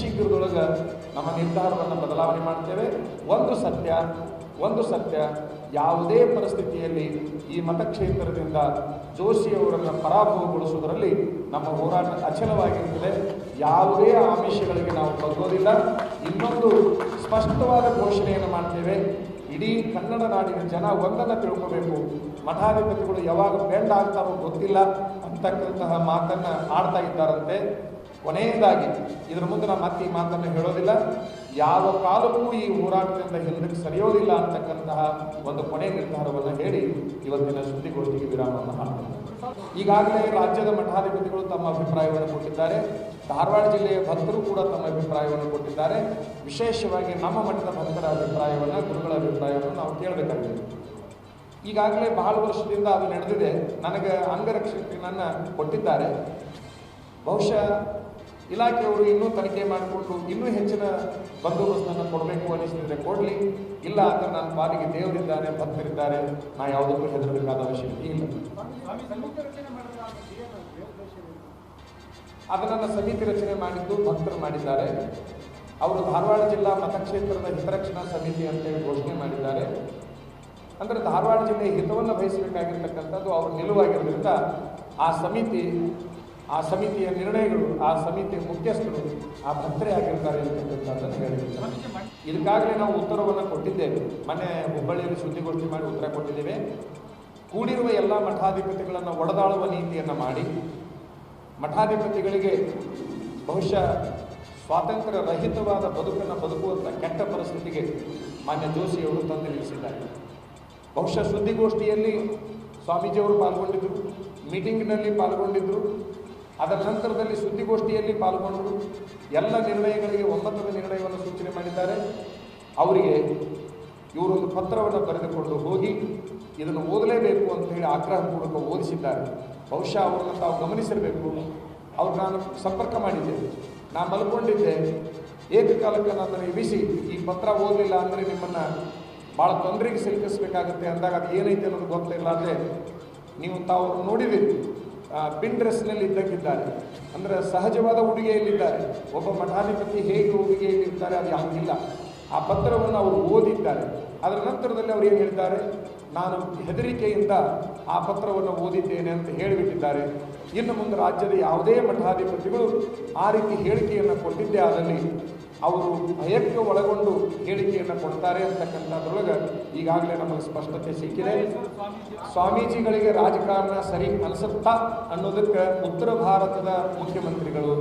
ಶೀಘ್ರದೊಳಗೆ ನಮ್ಮ ನಿರ್ಧಾರವನ್ನು ಬದಲಾವಣೆ ಮಾಡ್ತೇವೆ. ಒಂದು ಸತ್ಯ ಒಂದು ಸತ್ಯ, ಯಾವುದೇ ಪರಿಸ್ಥಿತಿಯಲ್ಲಿ ಈ ಮತಕ್ಷೇತ್ರದಿಂದ ಜೋಶಿಯವರನ್ನು ಪರಾಭವಗೊಳಿಸುವುದರಲ್ಲಿ ನಮ್ಮ ಹೋರಾಟ ಅಚಲವಾಗಿರುತ್ತದೆ. ಯಾವುದೇ ಆಮಿಷಗಳಿಗೆ ನಾವು ಬಗ್ಗೋದಿಲ್ಲ. ಇನ್ನೊಂದು ಸ್ಪಷ್ಟವಾದ ಘೋಷಣೆಯನ್ನು ಮಾಡ್ತೇವೆ. ಇಡೀ ಕನ್ನಡ ನಾಡಿನ ಜನ ಒಂದನ್ನು ತಿಳ್ಕೋಬೇಕು. ಮಠಾಧಿಪತಿಗಳು ಯಾವಾಗ ಬೆಂಡ್ ಅಂತ ಗೊತ್ತಿಲ್ಲ. ಅಂತಕ್ಕಂತಹ ಮಾತನ್ನ ಆಡ್ತಾ ಇದ್ದಾರಂತೆ. ಕೊನೆಯದಾಗಿ, ಇದರ ಮುಂದೆ ನಾನು ಮತ್ತೆ ಈ ಮಾತನ್ನು ಹೇಳೋದಿಲ್ಲ. ಯಾವ ಕಾಲಕ್ಕೂ ಈ ಹೋರಾಟದಿಂದ ಹಿಂದಕ್ಕೆ ಸರಿಯೋದಿಲ್ಲ ಅಂತಕ್ಕಂತಹ ಒಂದು ಕೊನೆ ನಿರ್ಧಾರವನ್ನು ಹೇಳಿ ಇವತ್ತಿನ ಸುದ್ದಿಗೋಷ್ಠಿಗೆ ವಿರಾಮವನ್ನು ಹಾಕ್ತಾರೆ ಈಗಾಗಲೇ ರಾಜ್ಯದ ಮಠಾಧಿಪತಿಗಳು ತಮ್ಮ ಅಭಿಪ್ರಾಯವನ್ನು ಕೊಟ್ಟಿದ್ದಾರೆ. ಧಾರವಾಡ ಜಿಲ್ಲೆಯ ಭಕ್ತರು ಕೂಡ ತಮ್ಮ ಅಭಿಪ್ರಾಯವನ್ನು ಕೊಟ್ಟಿದ್ದಾರೆ. ವಿಶೇಷವಾಗಿ ನಮ್ಮ ಮಠದ ಭಕ್ತರ ಅಭಿಪ್ರಾಯವನ್ನು, ಗುರುಗಳ ಅಭಿಪ್ರಾಯವನ್ನು ನಾವು ಕೇಳಬೇಕಾಗಿದೆ. ಈಗಾಗಲೇ ಬಹಳ ವರ್ಷದಿಂದ ಅದು ನಡೆದಿದೆ. ನನಗೆ ಅಂಗರಕ್ಷಕನನ್ನು ಕೊಟ್ಟಿದ್ದಾರೆ. ಬಹುಶಃ ಇಲಾಖೆಯವರು ಇನ್ನೂ ತನಿಖೆ ಮಾಡಿಕೊಂಡು ಇನ್ನೂ ಹೆಚ್ಚಿನ ಬಂದೋಬಸ್ತನ್ನು ಕೊಡಬೇಕು ಅನಿಸಿದ್ರೆ ಕೊಡಲಿ, ಇಲ್ಲ ಅಂತ ನನ್ನ ಪಾಲಿಗೆ ದೇವರಿದ್ದಾರೆ, ಭಕ್ತರಿದ್ದಾರೆ. ನಾ ಯಾವುದಕ್ಕೂ ಹೆದರಬೇಕಾದ ಅವಶ್ಯಕತೆ ಇಲ್ಲ. ಅದನ್ನು ಸಮಿತಿ ರಚನೆ ಮಾಡಿದ್ದು ಭಕ್ತರು ಮಾಡಿದ್ದಾರೆ. ಅವರು ಧಾರವಾಡ ಜಿಲ್ಲಾ ಮತಕ್ಷೇತ್ರದ ಹಿತರಕ್ಷಣಾ ಸಮಿತಿ ಅಂತೇಳಿ ಘೋಷಣೆ ಮಾಡಿದ್ದಾರೆ. ಅಂದರೆ ಧಾರವಾಡ ಜಿಲ್ಲೆಯ ಹಿತವನ್ನು ಬಯಸಬೇಕಾಗಿರ್ತಕ್ಕಂಥದ್ದು ಅವರ ನಿಲುವಾಗಿರೋದ್ರಿಂದ ಆ ಸಮಿತಿ, ಆ ಸಮಿತಿಯ ನಿರ್ಣಯಗಳು, ಆ ಸಮಿತಿಯ ಮುಖ್ಯಸ್ಥರು ಆ ಭಕ್ತರೇ ಆಗಿರ್ತಾರೆ ಅಂತಕ್ಕಂಥದ್ದನ್ನು ಹೇಳಿದ್ದಾರೆ ಇದಕ್ಕಾಗಲೇ ನಾವು ಉತ್ತರವನ್ನು ಕೊಟ್ಟಿದ್ದೇವೆ. ಮನೆ ಹುಬ್ಬಳ್ಳಿಯಲ್ಲಿ ಸುದ್ದಿಗೋಷ್ಠಿ ಮಾಡಿ ಉತ್ತರ ಕೊಟ್ಟಿದ್ದೇವೆ. ಕೂಡಿರುವ ಎಲ್ಲ ಮಠಾಧಿಪತಿಗಳನ್ನು ಒಡೆದಾಳುವ ನೀತಿಯನ್ನು ಮಾಡಿ, ಮಠಾಧಿಪತಿಗಳಿಗೆ ಬಹುಶಃ ಸ್ವಾತಂತ್ರ್ಯ ರಹಿತವಾದ ಬದುಕನ್ನು ಬದುಕುವಂಥ ಕೆಟ್ಟ ಪರಿಸ್ಥಿತಿಗೆ ಮಾನ್ಯ ಜೋಶಿಯವರು ತಂದು ನಿಲ್ಲಿಸಿದ್ದಾರೆ. ಬಹುಶಃ ಸುದ್ದಿಗೋಷ್ಠಿಯಲ್ಲಿ ಸ್ವಾಮೀಜಿಯವರು ಪಾಲ್ಗೊಂಡಿದ್ದರು ಮೀಟಿಂಗ್ನಲ್ಲಿ ಪಾಲ್ಗೊಂಡಿದ್ದರು ಅದರ ನಂತರದಲ್ಲಿ ಸುದ್ದಿಗೋಷ್ಠಿಯಲ್ಲಿ ಪಾಲ್ಗೊಂಡರು ಎಲ್ಲ ನಿರ್ಣಯಗಳಿಗೆ ಒಮ್ಮತದ ನಿರ್ಣಯವನ್ನು ಸೂಚನೆ ಮಾಡಿದ್ದಾರೆ. ಅವರಿಗೆ ಇವರೊಂದು ಪತ್ರವನ್ನು ಬರೆದುಕೊಂಡು ಹೋಗಿ ಇದನ್ನು ಓದಲೇಬೇಕು ಅಂತ ಹೇಳಿ ಆಗ್ರಹಪೂರ್ವಕ ಓದಿಸಿದ್ದಾರೆ. ಬಹುಶಃ ಅವರನ್ನು ತಾವು ಗಮನಿಸಿರಬೇಕು. ಅವ್ರು ನಾನು ಸಂಪರ್ಕ ಮಾಡಿದ್ದೆ ನಾನು ಮಲ್ಕೊಂಡಿದ್ದೆ. ಏಕಕಾಲಕ್ಕೆ ನನ್ನನ್ನು ಎಬಿಸಿ ಈ ಪತ್ರ ಓದಲಿಲ್ಲ ಅಂದರೆ ನಿಮ್ಮನ್ನು ಭಾಳ ತೊಂದರೆಗೆ ಸಿಲುಕಿಸ್ಬೇಕಾಗುತ್ತೆ ಅಂದಾಗ ಅದು ಏನೈತೆ ಅನ್ನೋದು ಗೊತ್ತಿಲ್ಲ ಅಂದರೆ ನೀವು ತಾವು ನೋಡಿದಿರಿ ಪಿನ್ ಡ್ರೆಸ್ನಲ್ಲಿ ಇದ್ದಕ್ಕಿದ್ದಾರೆ. ಅಂದರೆ ಸಹಜವಾದ ಉಡುಗೆಯಲ್ಲಿದ್ದಾರೆ. ಒಬ್ಬ ಮಠಾಧಿಪತಿ ಹೇಗೆ ಉಡುಗೆಯಲ್ಲಿರ್ತಾರೆ ಅದು ಯಾವುದಿಲ್ಲ. ಆ ಪತ್ರವನ್ನು ಅವರು ಓದಿದ್ದಾರೆ. ಅದರ ನಂತರದಲ್ಲಿ ಅವರು ಏನು ಹೇಳ್ತಾರೆ? ನಾನು ಹೆದರಿಕೆಯಿಂದ ಆ ಪತ್ರವನ್ನು ಓದಿದ್ದೇನೆ ಅಂತ ಹೇಳಿಬಿಟ್ಟಿದ್ದಾರೆ. ಇನ್ನು ಮುಂದೆ ರಾಜ್ಯದ ಯಾವುದೇ ಮಠಾಧಿಪತಿಗಳು ಆ ರೀತಿ ಹೇಳಿಕೆಯನ್ನು ಕೊಟ್ಟಿದ್ದೇ ಆದಲ್ಲಿ ಅವರು ಭಯಕ್ಕೆ ಒಳಗೊಂಡು ಹೇಳಿಕೆಯನ್ನು ಕೊಡ್ತಾರೆ ಅಂತಕ್ಕಂಥದ್ರೊಳಗೆ ಈಗಾಗಲೇ ನಮಗೆ ಸ್ಪಷ್ಟತೆ ಸಿಕ್ಕಿದೆ. ಸ್ವಾಮೀಜಿಗಳಿಗೆ ರಾಜಕಾರಣ ಸರಿ ಅನಿಸುತ್ತಾ ಅನ್ನೋದಕ್ಕೆ ಉತ್ತರ ಭಾರತದ ಮುಖ್ಯಮಂತ್ರಿಗಳು